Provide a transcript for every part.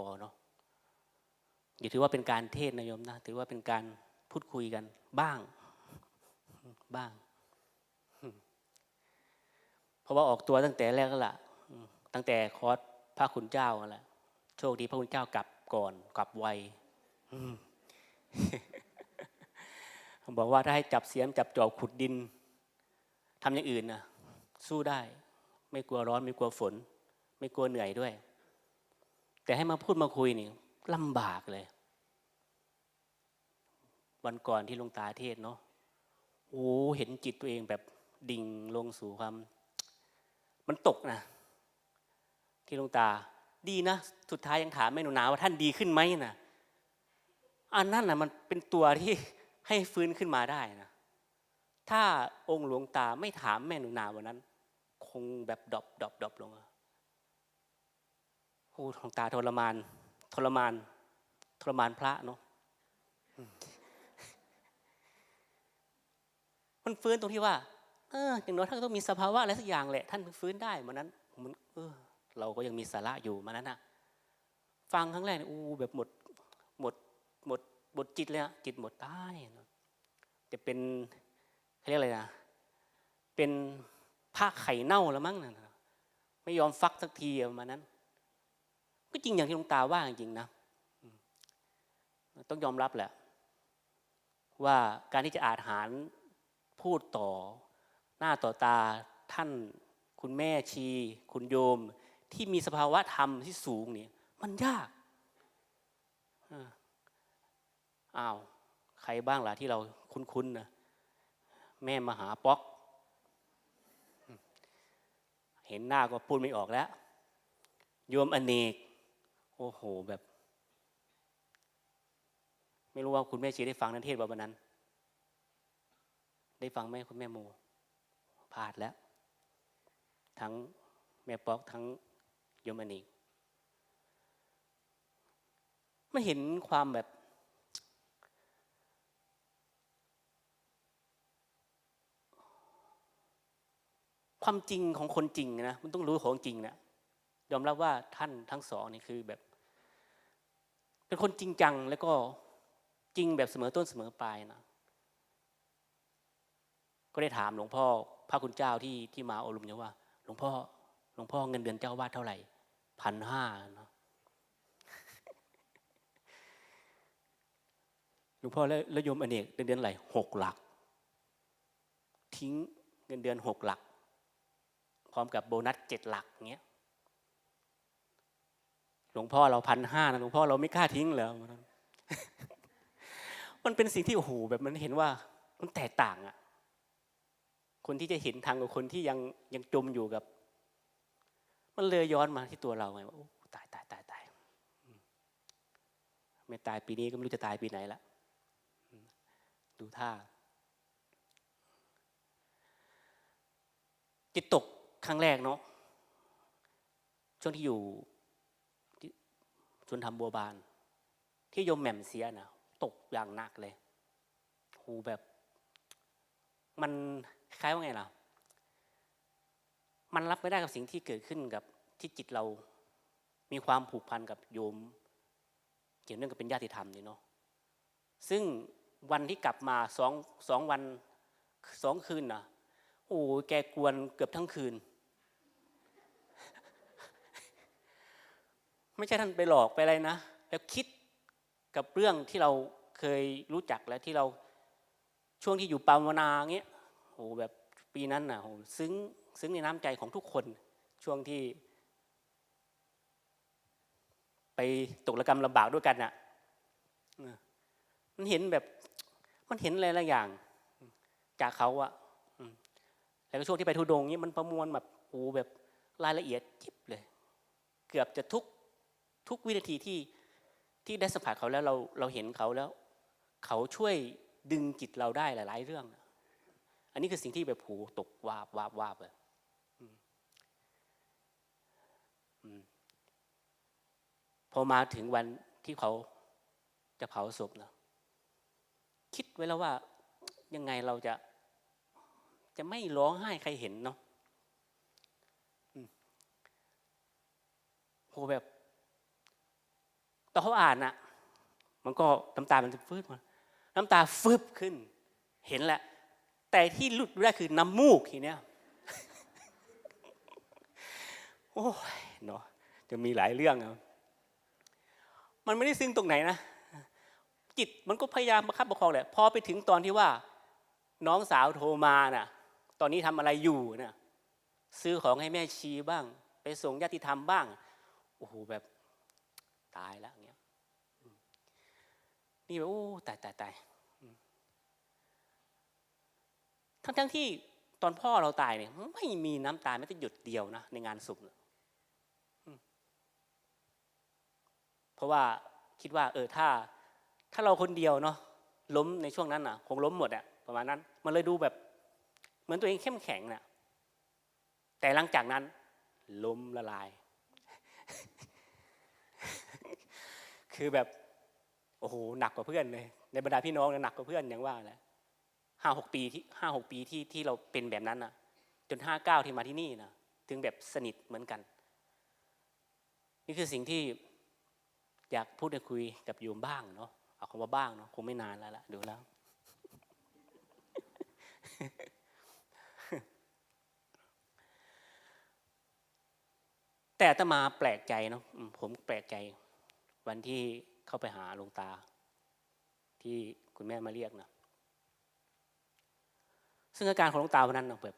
อเนาะอย่าถือว่าเป็นการเทศน์นะโยมนะถือว่าเป็นการพูดคุยกันบ้างบ้าง เพราะว่าออกตัวตั้งแต่แรกแล้วล่ะตั้งแต่คอร์สพระคุณเจ้าแหละโชคดีพระคุณเจ้ากลับก่อนกลับไวอืมบอกว่าถ้าให้จับเสียมจับจอบขุดดินทำอย่างอื่นนะสู้ได้ ไม่กลัวร้อนไม่กลัวฝน ไม่กลัวเหนื่อยด้วย แต่ให้มาพูดมาคุยนี่ลำบากเลย วันก่อนที่หลวงตาเทศเนาะโอ้เห็นจิตตัวเองแบบดิ่งลงสู่ความ มันตกนะ ที่หลวงตา ดีนะ สุดท้ายยังถามแม่หนูนาว่าท่านดีขึ้นไหมนะอันนั้นนะมันเป็นตัวที่ให้ฟื้นขึ้นมาได้นะ ถ้าองค์หลวงตาไม่ถามแม่หนูนาวันนั้น คงแบบดอปดอปดอปลงอะ โอ้หลวงตาทรมาน ทรมาน ทรมานพระเนาะมันฟื้นตรงที่ว่า เออ อย่างน้อยท่านก็ต้องมีสภาวะอะไรสักอย่างแหละ ท่านถึงฟื้นได้มันนั้นมันเออ เราก็ยังมีสาระอยู่มันนั้นนะฟังครั้งแรกเนี่ยอู้แบบหมด หมด หมด หมดจิตเลยอะจิตหมดได้นะจะเป็นเขาเรียกอะไรนะ เป็นผ้าไข่เน่าแล้วมั้งนะไม่ยอมฟักสักทีประมาณนั้น ก็จริงอย่างที่หลวงตาว่าจริงนะต้องยอมรับแหละ ว่าการที่จะอาหารพูดต่อ หน้าต่อตาท่าน คุณแม่ชี คุณโยม ที่มีสภาวะธรรมที่สูงเนี่ย มันยากอ้าวใครบ้างล่ะที่เราคุ้นๆนะแม่มหาป๊อก เห็นหน้าก็พูดไม่ออกแล้ว โยมอเนก โอ้โหแบบ ไม่รู้ว่าคุณแม่ชีได้ฟังนันเทศบวันนั้น ได้ฟังไหมคุณแม่โมพลาดแล้ว ทั้งแม่ป๊อกทั้งโยมอเนกไม่เห็นความแบบ ความจริงของคนจริงนะมันต้องรู้ของจริงนะ ยอมรับว่าท่านทั้งสองนี่คือแบบ เป็นคนจริงจังแล้วก็จริงแบบเสมอต้นเสมอปลายนะก็ได้ถามหลวงพ่อพระคุณเจ้าที่ที่มาอบรมเนี่ยว่า หลวงพ่อหลวงพ่อเงินเดือนเจ้าวาดเท่าไหร่พันห้าเนาะหลวงพ่อแล้วโยมอเนกเดือนเดือนอะไรหกหลัก ทิ้งเงินเดือนหกหลัก พร้อมกับโบนัสเจ็ดหลักเงี้ย หลวงพ่อเราพันห้านะหลวงพ่อเราไม่กล้าทิ้งเหรอมันเป็นสิ่งที่โอ้โหแบบมันเห็นว่ามันแตกต่างอะคนที่จะเห็นทางกับคนที่ยังยังจมอยู่กับ มันเลยย้อนมาที่ตัวเราไงว่าตายตายตายตายไม่ตายปีนี้ก็ไม่รู้จะตายปีไหนละดูท่าจิตตกครั้งแรกเนาะช่วงที่อยู่ ชวนทำบัวบาน ที่โยมแหม่มเสียนะตกอย่างหนักเลย หูแบบ มันคล้ายว่าไงล่ะ มันรับไม่ได้กับสิ่งที่เกิดขึ้นกับที่จิตเรา มีความผูกพันกับโยม เกี่ยวเนื่องกับเป็นญาติธรรมนี่เนาะซึ่งวันที่กลับมาสองสองวันสองคืนนะโอ้โหแกกวนเกือบทั้งคืน ไม่ใช่ท่านไปหลอกไปอะไรนะแล้วคิดกับเรื่องที่เราเคยรู้จักและที่เราช่วงที่อยู่ปาวนาเงี้ยโอ้แบบปีนั้นน่ะโอ้ซึ้งซึ้งในน้ำใจของทุกคนช่วงที่ ไปตกระกรรมลำบากด้วยกันน่ะมันเห็นแบบมันเห็นอะไรหลายอย่าง จากเขาอะแล้วก็ช่วงที่ไปทุดงนี้มันประมวลแบบโอ้แบบรายละเอียดจิบเลย เกือบจะทุก ทุกวินาทีที่ที่ได้สัมผัสเขาแล้วเราเราเห็นเขาแล้ว เขาช่วยดึงจิตเราได้หลาย ๆ เรื่อง อันนี้คือสิ่งที่แบบผูตกวาบวาบวาบเลยพอมาถึงวันที่เขาจะเผาศพเนะคิดไว้แล้วว่ายังไงเราจะ จะไม่ร้องไห้ใครเห็นเนาะโหแบบ ตอนเขาอ่านน่ะมันก็น้ำตามันฟืดมาน้ำตาฟึบขึ้น เห็นแหละ แต่ที่หลุดได้คือน้ำมูกทีเนี้ยโอ้ยเนาะจะมีหลายเรื่องอะมันไม่ได้ซึ้งตรงไหนนะจิตมันก็พยายามประคับประคองแหละพอไปถึงตอนที่ว่า น้องสาวโทรมาน่ะ ตอนนี้ทำอะไรอยู่น่ะซื้อของให้แม่ชีบ้าง ไปส่งญาติธรรมบ้างโอ้โหแบบ ตายแล้วเงี้ยนี่แบบโอ้ตายตายตายทั้งทั้งที่ตอนพ่อเราตายเนี่ยไม่มีน้ำตาแม้แต่หยดเดียวนะในงานศพเพราะว่าคิดว่า เออถ้า ถ้าเราคนเดียวเนาะล้มในช่วงนั้นน่ะ คงล้มหมดอะประมาณนั้น มันเลยดูแบบ เหมือนตัวเองเข้มแข็งน่ะแต่หลังจากนั้นล้มละลาย คือแบบโอ้โหหนักกว่าเพื่อนเลย ในบรรดาพี่น้องเนี่ยหนักกว่าเพื่อนอย่างว่าแหละห้าหกปีที่ห้าหกปีที่ที่เราเป็นแบบนั้นนะจนห้าเก้าที่มาที่นี่นะถึงแบบสนิทเหมือนกัน นี่คือสิ่งที่อยากพูดคุยกับโยมบ้างเนาะเอาคำว่าบ้างเนาะคงไม่นานแล้วล่ะดูแล้ว แต่ตมาแปลกใจเนาะผมแปลกใจ วันที่เข้าไปหาหลวงตา ที่คุณแม่มาเรียกนะซึ่งอาการของหลวงตาวันนั้นนะแบบ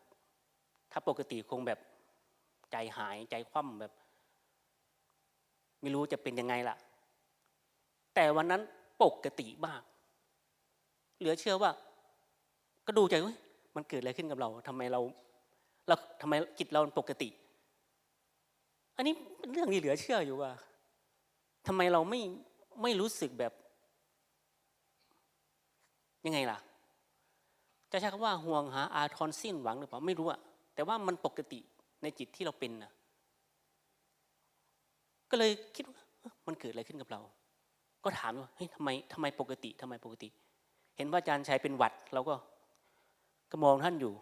ถ้าปกติคงแบบใจหายใจคว่ำแบบ ไม่รู้จะเป็นยังไงล่ะ แต่วันนั้นปกติมาก เหลือเชื่อว่า ก็ดูใจมันเกิดอะไรขึ้นกับเราทำไมเราเราทำไมจิตเราปกติ อันนี้เป็นเรื่องที่เหลือเชื่ออยู่ว่า ทำไมเราไม่ไม่รู้สึกแบบ ยังไงล่ะ จะใช้คำว่าห่วงหาอาทรสิ้นหวังหรือเปล่าไม่รู้อะแต่ว่ามันปกติในจิตที่เราเป็นนะก็เลยคิดว่ามันเกิดอะไรขึ้นกับเรา ก็ถามว่าเฮ้ยทำไมทำไมปกติทำไมปกติ เห็นว่าอาจารย์ชัยเป็นหวัดเราก็ก็มองท่านอยู่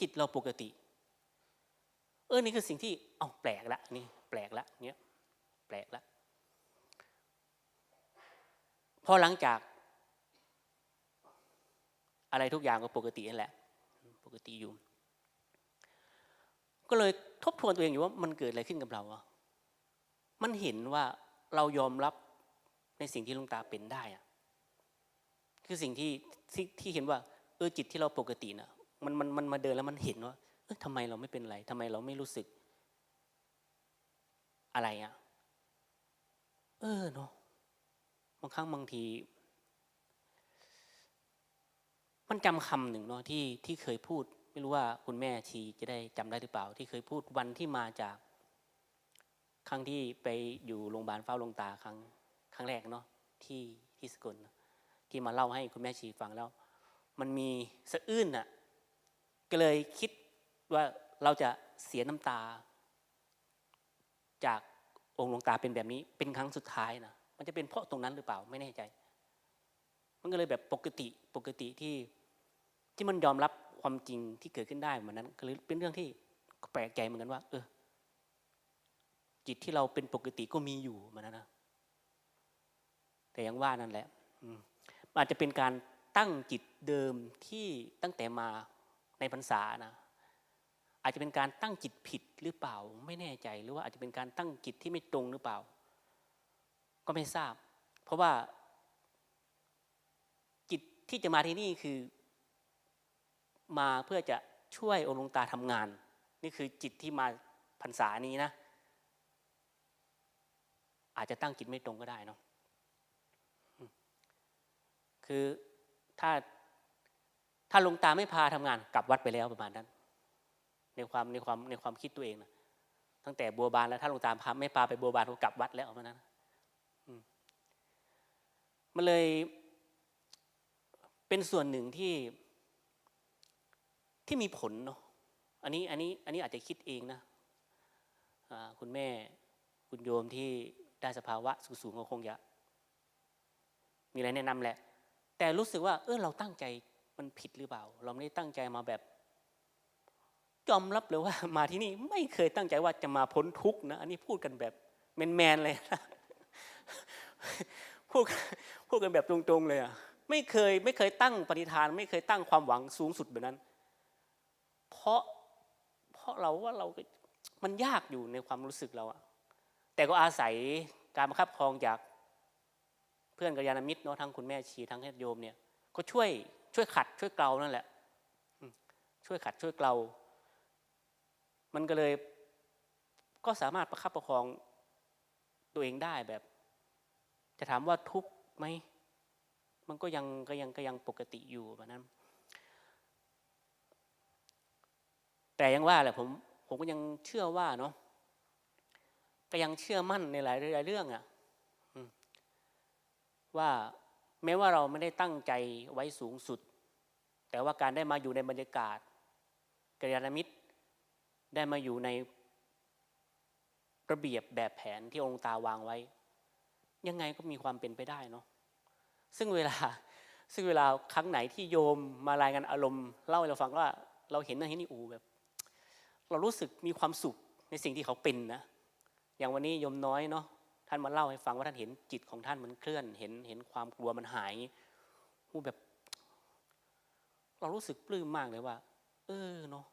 จิตเราปกติ เออนี่คือสิ่งที่เอาแปลกละนี่แปลกละเนี้ย แปลกละพอหลังจาก อะไรทุกอย่างก็ปกตินั่นแหละ ปกติอยู่ ก็เลยทบทวนตัวเองอยู่ว่ามันเกิดอะไรขึ้นกับเราอะมันเห็นว่าเรายอมรับในสิ่งที่ลุงตาเป็นได้อะคือสิ่งที่ที่ที่เห็นว่าเออจิตที่เราปกตินะมันมันมันมาเดินแล้วมันเห็นว่าเออทำไมเราไม่เป็นไรทำไมเราไม่รู้สึก อะไรอะ เออเนาะบางครั้งบางที มันจำคำหนึ่งเนาะที่ที่เคยพูด ไม่รู้ว่าคุณแม่ชีจะได้จำได้หรือเปล่า ที่เคยพูดวันที่มาจากครั้งที่ไปอยู่โรงพยาบาลเฝ้าลงตาครั้งครั้งแรกเนาะที่ที่สกลที่มาเล่าให้คุณแม่ชีฟังแล้ว มันมีสะอื้นอะก็เลยคิดว่าเราจะเสียน้ำตา จาก องค์หลวงตาเป็นแบบนี้ เป็นครั้งสุดท้ายนะมันจะเป็นเพราะตรงนั้นหรือเปล่าไม่แน่ใจ มันก็เลยแบบปกติปกติที่ที่มันยอมรับความจริงที่เกิดขึ้นได้เหมือนนั้นก็เลยเป็นเรื่องที่แปลกใจเหมือนกันว่า เออ จิตที่เราเป็นปกติก็มีอยู่เหมือนนั้นนะแต่ยังว่านั่นแหละอืมอาจจะเป็นการตั้งจิตเดิมที่ตั้งแต่มาในพรรษานะ อาจจะเป็นการตั้งจิตผิดหรือเปล่าไม่แน่ใจหรือว่าอาจจะเป็นการตั้งจิตที่ไม่ตรงหรือเปล่า ก็ไม่ทราบ เพราะว่าจิตที่จะมาที่นี่คือ มาเพื่อจะช่วยองค์หลวงตาทำงาน นี่คือจิตที่มาพรรษานี้นะ อาจจะตั้งจิตไม่ตรงก็ได้เนาะคือถ้าถ้าลงตาไม่พาทำงานกลับวัดไปแล้วประมาณนั้น ในความในความในความคิดตัวเองนะตั้งแต่บัวบานแล้วถ้าหลวงตาพาไม่พาไปบัวบานก็กลับวัดแล้วมาณนั้นมันเลย เป็นส่วนหนึ่งที่ที่มีผลเนาะอันนี้อันนี้อันนี้อาจจะคิดเองนะคุณแม่คุณโยมที่ได้สภาวะสูงๆก็คงจะมีอะไรแนะนำแหละ แต่รู้สึกว่า เออเราตั้งใจมันผิดหรือเปล่า เราไม่ได้ตั้งใจมาแบบ ยอมรับเลยว่ามาที่นี่ไม่เคยตั้งใจว่าจะมาพ้นทุกข์นะ อันนี้พูดกันแบบแมนๆเลยนะพูดพูดกันแบบตรงๆเลยอะไม่เคยไม่เคยตั้งปณิธาน ไม่เคยตั้งความหวังสูงสุดแบบนั้น เพราะเพราะเราว่าเรามันยากอยู่ในความรู้สึกเราอะแต่ก็อาศัยการบังคับครองจากเพื่อนกัลยาณมิตรเนาะทั้งคุณแม่ชีทั้งญาติโยมเนี่ยก็ช่วยช่วยขัดช่วยเกลานั่นแหละช่วยขัดช่วยเกลา มันก็เลยก็สามารถประคับประคองตัวเองได้แบบ จะถามว่าทุกข์ไหมมันก็ยังก็ยังก็ยังปกติอยู่แบบนั้น แต่ยังว่าแหละผมผมก็ยังเชื่อว่าเนาะก็ยังเชื่อมั่นในหลายหลายเรื่องอะ่ะว่าแม้ว่าเราไม่ได้ตั้งใจไว้สูงสุด แต่ว่าการได้มาอยู่ในบรรยากาศกัลยาณมิตร ได้มาอยู่ในระเบียบแบบแผนที่องค์ตาวางไว้ ยังไงก็มีความเป็นไปได้เนาะซึ่งเวลาซึ่งเวลาครั้งไหนที่โยมมารายงานอารมณ์เล่าให้เราฟังว่าเราเห็นนั่นเห็นนี่อูแบบ เรารู้สึกมีความสุขในสิ่งที่เขาเป็นนะอย่างวันนี้โยมน้อยเนาะท่านมาเล่าให้ฟังว่าท่านเห็นจิตของท่านมันเคลื่อน เห็นเห็นความกลัวมันหายหูแบบ เรารู้สึกปลื้มมากเลยว่า เออเนาะ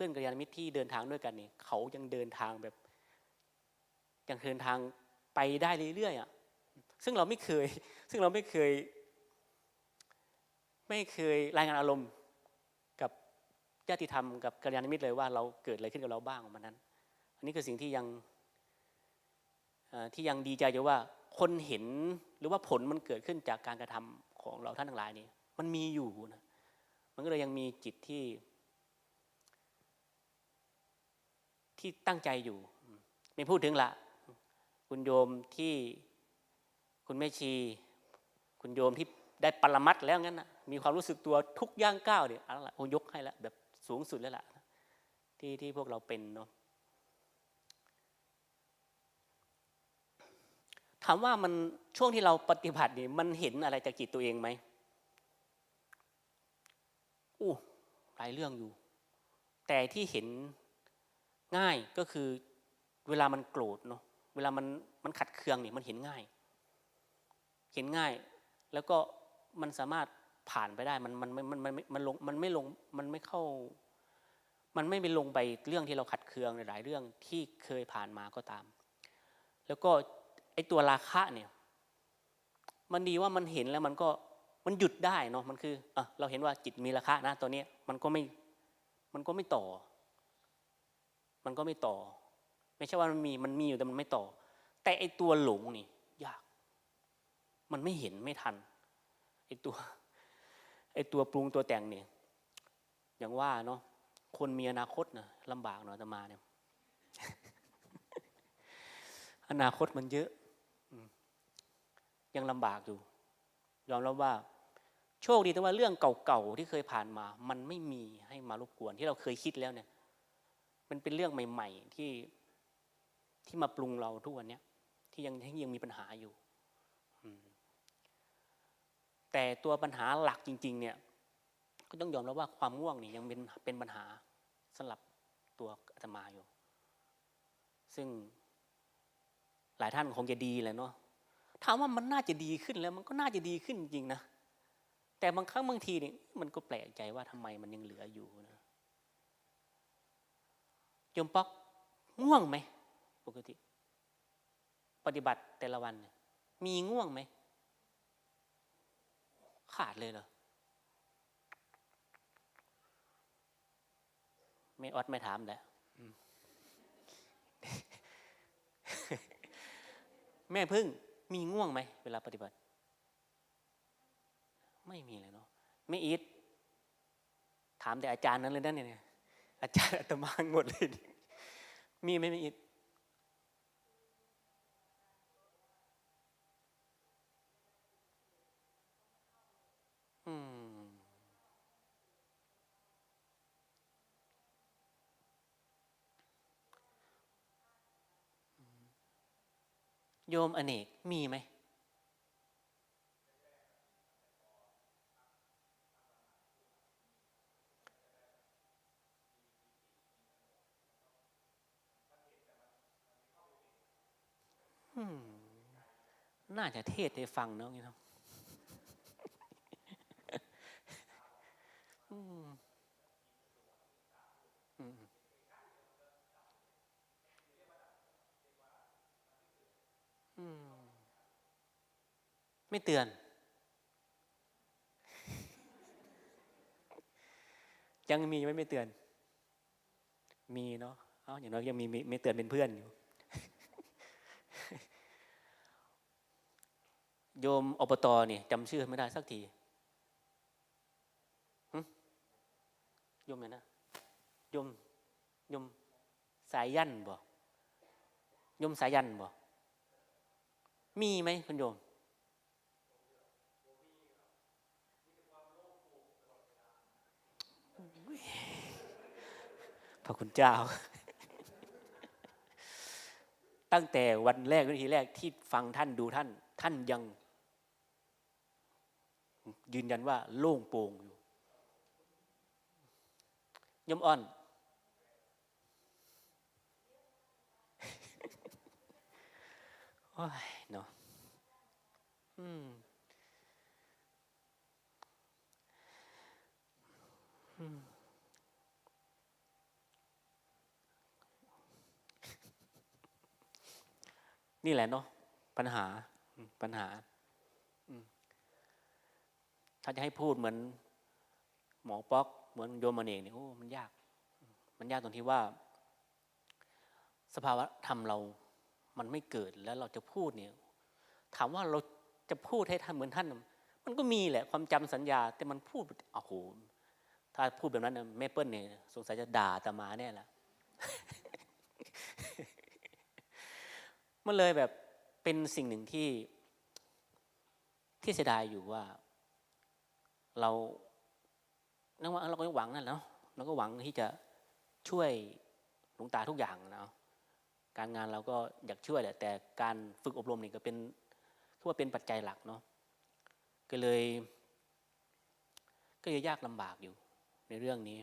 พื่อนกัลยาณมิตรที่เดินทางด้วยกันเนี่ยเขายังเดินทางแบบยังเดินทางไปได้เรื่อยๆอะซึ่งเราไม่เคย ซึ่งเราไม่เคย ไม่เคยรายงานอารมณ์กับญาติธรรมกับกัลยาณมิตรเลยว่าเราเกิดอะไรขึ้นกับเราบ้างมันนั้น อันนี้คือสิ่งที่ยังที่ยังดีใจอยู่ว่าคนเห็นหรือว่าผลมันเกิดขึ้นจากการกระทำของเราท่านทั้งหลายนี่มันมีอยู่นะมันก็เลยยังมีจิตที่ ที่ตั้งใจอยู่ ไม่พูดถึงละคุณโยมที่คุณแม่ชี คุณโยมที่ได้ปรมัดแล้วงั้นนะมีความรู้สึกตัวทุกย่างก้าวเนี่ยอะไรโอยกให้แล้วแบบสูงสุดแล้วล่ะที่ที่พวกเราเป็นเนาะถามว่ามันช่วงที่เราปฏิบัตินี่มันเห็นอะไรจากจิตตัวเองไหมอู้หลายเรื่องอยู่ แต่ที่เห็น ง่ายก็คือเวลามันโกรธเนาะเวลามันมันขัดเคืองเนี่ยมันเห็นง่าย เห็นง่าย แล้วก็มันสามารถผ่านไปได้มันมันมันมันมันลงมันไม่ลงมันไม่เข้า มันไม่ไปลงไปเรื่องที่เราขัดเคืองในหลายเรื่องที่เคยผ่านมาก็ตาม แล้วก็ไอตัวราคะเนี่ย มันดีว่ามันเห็นแล้วมันก็มันหยุดได้เนาะมันคืออะเราเห็นว่าจิตมีราคะนะตัวนี้มันก็ไม่มันก็ไม่ต่อ มันก็ไม่ต่อ ไม่ใช่ว่ามันมีมันมีอยู่แต่มันไม่ต่อ แต่ไอตัวหลงนี่ยาก มันไม่เห็นไม่ทันไอตัวไอตัวปรุงตัวแต่งเนี่ยอย่างว่าเนาะคนมีอนาคตนะลำบากเนาะจะมาเนี่ยอนาคตมันเยอะ ยังลำบากอยู่ยอมรับว่า โชคดีที่ว่าเรื่องเก่าๆที่เคยผ่านมา มันไม่มีให้มารบกวนที่เราเคยคิดแล้วเนี่ย มันเป็นเรื่องใหม่ ๆ ที่ที่มาปรุงเราทุกวันเนี้ยที่ยังยังมีปัญหาอยู่แต่ตัวปัญหาหลักจริง ๆ เนี่ย ก็ต้องยอมรับว่าความง่วงนี่ยังเป็นเป็นปัญหาสำหรับตัวอาตมาอยู่ ซึ่งหลายท่านคงจะดีแหละเนาะถามว่ามันน่าจะดีขึ้นแล้ว มันก็น่าจะดีขึ้นจริงนะแต่บางครั้งบางทีเนี่ยมันก็แปลกใจว่าทำไมมันยังเหลืออยู่นะ ยมป๊อกง่วงไหมปกติ ปฏิบัติแต่ละวัน มีง่วงไหม ขาดเลยเหรอ ไม่ออดไม่ถามแหละแม่พึ่งมีง่วงไหม เวลาปฏิบัติ ไม่มีเลยเนาะไม่อิดถามแต่อาจารย์นั้นเลยนั่นเนี่ย อาจารย์อาตมาหมดเลย มีไหมม่อิดโยมอเนกมีไหม น่าจะเทศให้ฟังเนาะงี้เนาะอืมอืมอืมไม่เตือน ยังมีไหม่ไม่เตือน มีเนาะ เอ้าอย่างน้อยยังมีไม่เตือนเป็นเพื่อนอยู่ โยมอบตเนี่ยจำชื่อไม่ได้สักทีโยมเนี่ยนะโยมโยมสายยันบ่โยมสายยันบ่มีไหมคุณโยมพระคุณเจ้า ตั้งแต่วันแรกวินาทีแรกที่ฟังท่านดูท่าน ท่านยัง ยืนยันว่าโล่งโปร่งอยู่ยมอ่อน โอ้ยเนาะอืมอืมนี่แหละเนาะปัญหาปัญหา ถ้าจะให้พูดเหมือนหมอป๊อก เหมือนโยมมนเองเนี่ยโอ้มันยาก มันยากตรงที่ว่า สภาวะธรรมเรา มันไม่เกิดแล้วเราจะพูดเนี่ย ถามว่าเราจะพูดให้ท่านเหมือนท่าน มันก็มีแหละความจำสัญญา แต่มันพูดโอ้โหถ้าพูดแบบนั้นแม่เปิ้ลเนี่ยสงสัยจะด่าอาตมาแน่ละมันเลยแบบเป็นสิ่งหนึ่งที่ที่เสียดายอยู่ว่า เรานึกว่าเราก็หวังนั่นแหละเนาะเราก็หวังที่จะช่วยหลวงตาทุกอย่างเนาะการงานเราก็อยากช่วยแหละแต่การฝึกอบรมนี่ก็เป็นถือว่าเป็นปัจจัยหลักเนาะก็เลย ก็เลยยากลำบากอยู่ในเรื่องนี้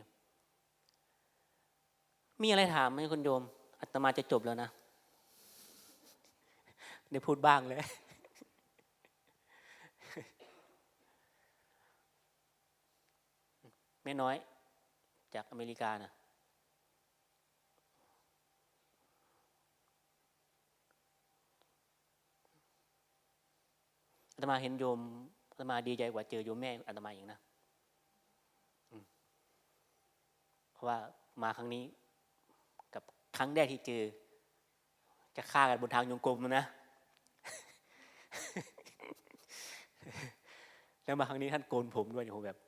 มีอะไรถามไหมคุณโยมอาตมาจะจบแล้วนะได้พูดบ้างเลย แม่น้อย จากอเมริกานะอาตมาเห็นโยมอาตมาดีใจกว่าเจอโยมแม่อาตมาอย่างนะเพราะว่ามาครั้งนี้กับครั้งแรกที่เจอ จะฆ่ากันบนทางยงกลมนะ แล้วมาครั้งนี้ท่านโกนผมด้วยผมแบบ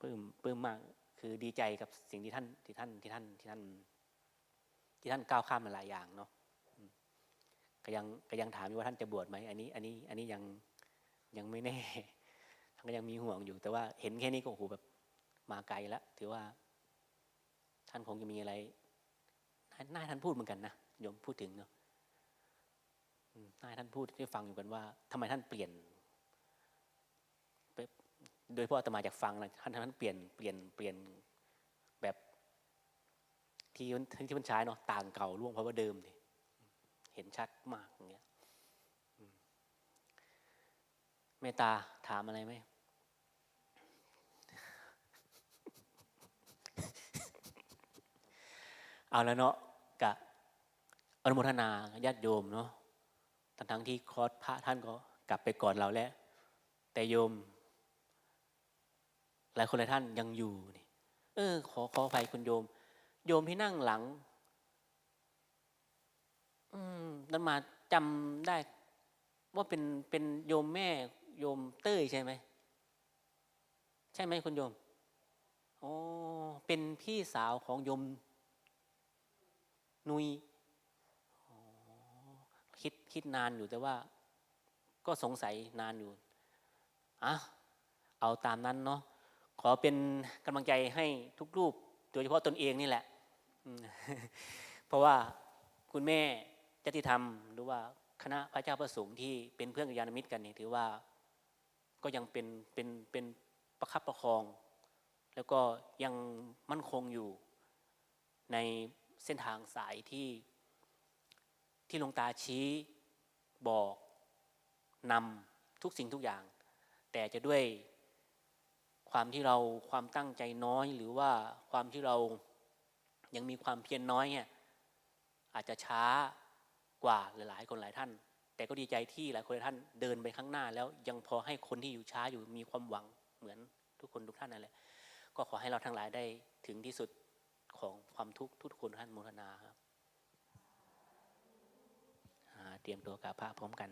ปลื้มปลื้มมาก คือดีใจกับสิ่งที่ท่านที่ท่านที่ท่านที่ท่านที่ท่านก้าวข้ามมาหลายอย่างเนาะก็ยังก็ยังถามอยู่ว่าท่านจะบวชไหมอันนี้ อันนี้อันนี้ยังยังไม่แน่ท่านก็ยังมีห่วงอยู่ แต่ว่าเห็นแค่นี้ก็โอ้โหแบบมาไกลแล้วถือว่า ท่านคงจะมีอะไรน่าท่านพูดเหมือนกันนะโยมพูดถึงเนาะน่าท่านพูดได้ฟังอยู่กันว่าทำไมท่านเปลี่ยน โดยพาะอาตมาจากฟังนะท่านท่านเปลี่ยนเปลี่ยนเปลี่ยนแบบที่มันที่มันใช้เนาะต่างเก่าล่วงเพราะว่าเดิมดิเห็นชัดมากอย่างเงี้ยเมตตาถามอะไรไหมเอาแล้วเนาะกะอนุโมทนาญาติโยมเนาะทั้งทั้งที่คอร์สพระท่านก็กลับไปก่อนเราแล้ว แต่โยม หลายคนหลายท่านยังอยู่นี่ เออ ขอขออภัยคุณโยม โยมที่นั่งหลัง อืมนั่นมาจำได้ ว่าเป็นเป็นโยมแม่ โยมเต้ยใช่ไหมใช่ไหมคุณโยมอ๋อเป็นพี่สาวของโยม นุยคิดคิดนานอยู่แต่ว่า ก็สงสัยนานอยู่อะเอาตามนั้นเนาะ อเป็นกำลังใจให้ทุกรูป โดยเฉพาะตนเองนี่แหละ เพราะว่าคุณแม่จติธรรม หรือว่าคณะพระเจ้าประสงค์ที่เป็นเพื่อนกัลยาณมิตรกันนี่ถือว่าก็ยังเป็นเป็นเป็นประคับประคอง แล้วก็ยังมั่นคงอยู่ในเส้นทางสายที่ที่หลวงตาชี้บอกนำทุกสิ่งทุกอย่าง แต่จะด้วย ความที่เราความตั้งใจน้อย หรือว่าความที่เรายังมีความเพียรน้อยเนี่ยอาจจะช้ากว่าหลายๆ คนหลายท่าน แต่ก็ดีใจที่หลายคนหลายท่านเดินไปข้างหน้า แล้วยังพอให้คนที่อยู่ช้าอยู่มีความหวังเหมือนทุกคนทุกท่านนั่นแหละก็ขอให้เราทั้งหลายได้ถึงที่สุดของความทุกข์ทุกคนท่านมทนาครับเตรียมตัวกับพระพร้อมกัน